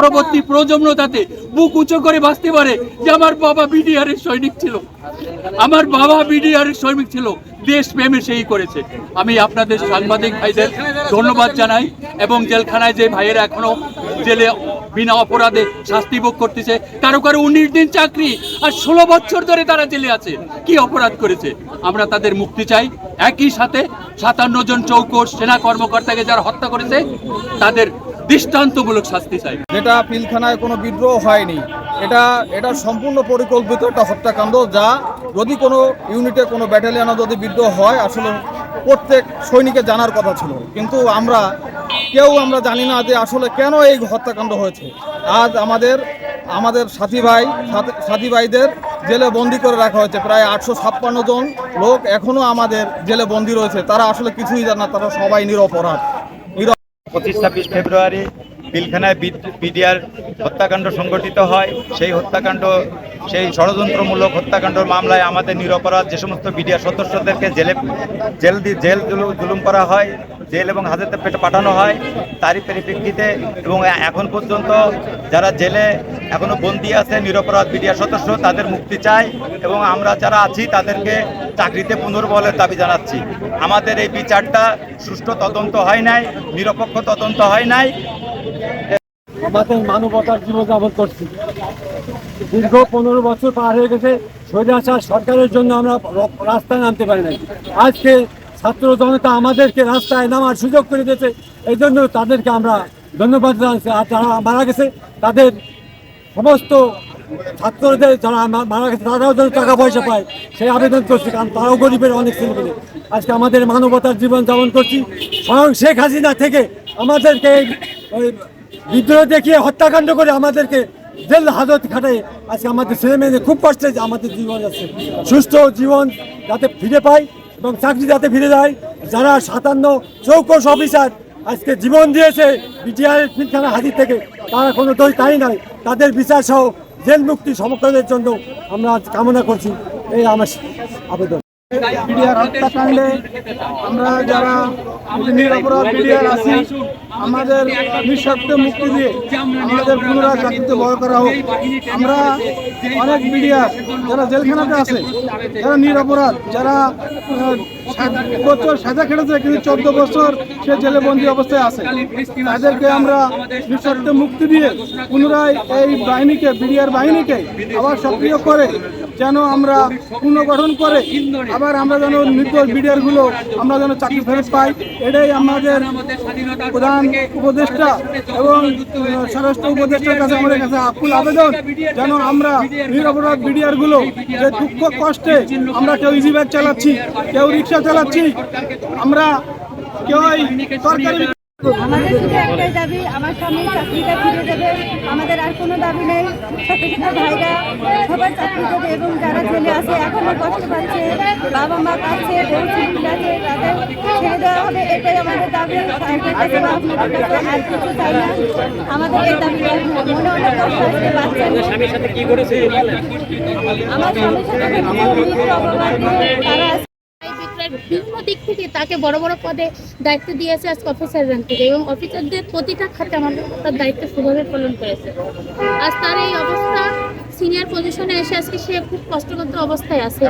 পরবর্তী প্রজন্ম তাতে বুক উঁচু করে বাঁচতে পারে, যে আমার বাবা বিডিআর এর সৈনিক ছিল। আমার বাবা বিডিআর এর সৈনিক ছিল দেশ প্রেমে সেই করেছে। আমি আপনাদের সাংবাদিক ভাইদের ধন্যবাদ জানাই এবং জেলখানায় যে ভাইয়েরা এখনও জেলে বিনা অপরাধে শাস্তি ভোগ করতেছে, কারও কারও উনিশ দিন চাকরি আর ষোলো বছর ধরে তারা জেলে আছে। কি অপরাধ করেছে? আমরা তাদের মুক্তি চাই। একই সাথে সাতান্ন জন চৌকস সেনা কর্মকর্তাকে যারা হত্যা করেছে, তাদের দৃষ্টান্তমূলক শাস্তি চাই। যেটা পিলখানায় কোনো বিদ্রোহ হয়নি, এটা এটা সম্পূর্ণ পরিকল্পিত একটা হত্যাকাণ্ড যা যদি কোনো ইউনিটে কোনো ব্যাটালিয়নে যদি বিদ্রোহ হয়, আসলে প্রত্যেক সৈনিকের জানার কথা ছিল। কিন্তু আমরা, কেউ আমরা জানি না যে আসলে কেন এই হত্যাকাণ্ড হয়েছে। আজ আমাদের আমাদের সাথী ভাই, সাথী- ভাইদের জেলে বন্দি করে রাখা হয়েছে। প্রায় আটশো ছাপ্পান্ন জন লোক এখনও আমাদের জেলে বন্দি রয়েছে। তারা আসলে কিছুই জানে না, তারা সবাই নিরপরাধ। নির পঁচিশ ছাব্বিশ ফেব্রুয়ারি পিলখানায় বিডিআর হত্যাকাণ্ড সংগঠিত হয়। সেই হত্যাকাণ্ড সেই ষড়যন্ত্রমূলক হত্যাকাণ্ডের মামলায় আমাদের নিরপরাধ যে সমস্ত বিডিআর সদস্যদেরকে জেলে, জেল দিয়ে জেল জুলুম করা হয়, জেল এবং হাজতে পেটে পাঠানো হয় তারই পরিপ্রেক্ষিতে এবং এখন পর্যন্ত যারা জেলে এখনও বন্দী আছে, নিরপরাধ বিডিআর সদস্য, তাদের মুক্তি চাই এবং আমরা যারা আছি, তাদেরকে চাকরিতে পুনর্বলের দাবি জানাচ্ছি। আমাদের এই বিচারটা সুষ্ঠু তদন্ত হয় নাই, নিরপেক্ষ তদন্ত হয় নাই। আমাদের মানবতার জীবনযাপন করছি। দীর্ঘ পনেরো বছর পার হয়ে গেছে। স্বৈরাচার সরকারের জন্য আমরা রাস্তায় নামতে পারি নাই। আজকে ছাত্র জনতা আমাদেরকে রাস্তায় নামার সুযোগ করে দিয়েছে। এই জন্য তাদেরকে আমরা ধন্যবাদ জানাচ্ছি। আর যারা মারা গেছে, তাদের সমস্ত ছাত্রদের যারা মারা গেছে, তারাও যেন টাকা পয়সা পায়। সেই আবেদন করছি, কারণ তারাও গরিবের অনেক ছেলেমেয়ে আজকে আমাদের মানবতার জীবন যাপন করছি। স্বয়ং শেখ হাসিনা থেকে আমাদেরকে বিদ্রোহ দেখিয়ে হত্যাকাণ্ড করে আমাদেরকে জেল হাজত খাটে। আজকে আমাদের ছেলে মেয়েদের খুব কষ্টে আমাদের জীবন আছে সুস্থ জীবন যাতে ফিরে পাই এবং চাকরি যাতে ফিরে যায়। যারা সাতান্ন চৌকস অফিসার আজকে জীবন দিয়েছে বিটিআর ফিলখানা হাজির থেকে, তারা কোনো দই তাই নাই। তাদের বিচার সহ জেল মুক্তি সমর্থনের জন্য আমরা কামনা করছি। এই আমার আবেদন। বিডিআর হত্যাকাণ্ডে আমরা যারা নিরপরাধ বিডিআর আছি, আমাদের নিঃস্বার্থে মুক্তি দিয়ে আমাদের পুনরায় চাকরিতে বড় করা হোক। আমরা অনেক বিডিআর যারা জেলখানাতে আছে, যারা নিরপরাধ, যারা সাত বছর সাজা খেটেছে, কিন্তু চোদ্দ বছর সে জেলে বন্দী অবস্থায় আছে, তাদেরকে আমরা নিঃস্বার্থে মুক্তি দিয়ে পুনরায় এই বাহিনীকে, বিডিআর বাহিনীকে আবার সক্রিয় করে যেন আমরা পুনর্গঠন করে আবার আমরা যেন নির্দোষ বিডিআরগুলো আমরা যেন চাকরি ফেরত পাই, এটাই আমাদের প্রধান উপদেষ্টা এবং স্বরাষ্ট্র উপদেষ্টার কাছে আমাদের কাছে আকুল আবেদন, যেন আমরা নিরপরাধ বিডিআরগুলো যে দুঃখ কষ্টে আমরা কেউ ইজি ব্যাগ চালাচ্ছি, কেউ রিক্সা চালাচ্ছি, আমরা কেউ সরকারি আমাদের শুধু একটাই দাবি, আমার স্বামী চাকরিটা ফিরে দেবে। আমাদের আর কোনো দাবি নেই। ছোট ছোট ভাইরা সবার চাকরি দেবে এবং যারা জেলে আছে এখনও কষ্ট পাচ্ছে বাবা মা পাচ্ছে বউ আছে তাদের ছেড়ে দেওয়া হবে এটাই আমাদের দাবি। সরকারের কাছে বা আপনাদের কাছে আর কিছু চাই না। আমাদের এই দাবি মনে অনেক কষ্ট আমার স্বামীর সাথে তারা এই বিভিন্ন দিক থেকে তাকে বড় বড় পদে দায়িত্ব দিয়েছে আজকে অফিসার র্যাঙ্ক থেকে এবং অফিসারদের প্রতিটা খাতে আমাদের তার দায়িত্ব সুভাবে পালন করেছে। আজ তার এই অবস্থা সিনিয়র পজিশনে এসে আজকে সে খুব কষ্টকর অবস্থায় আছে।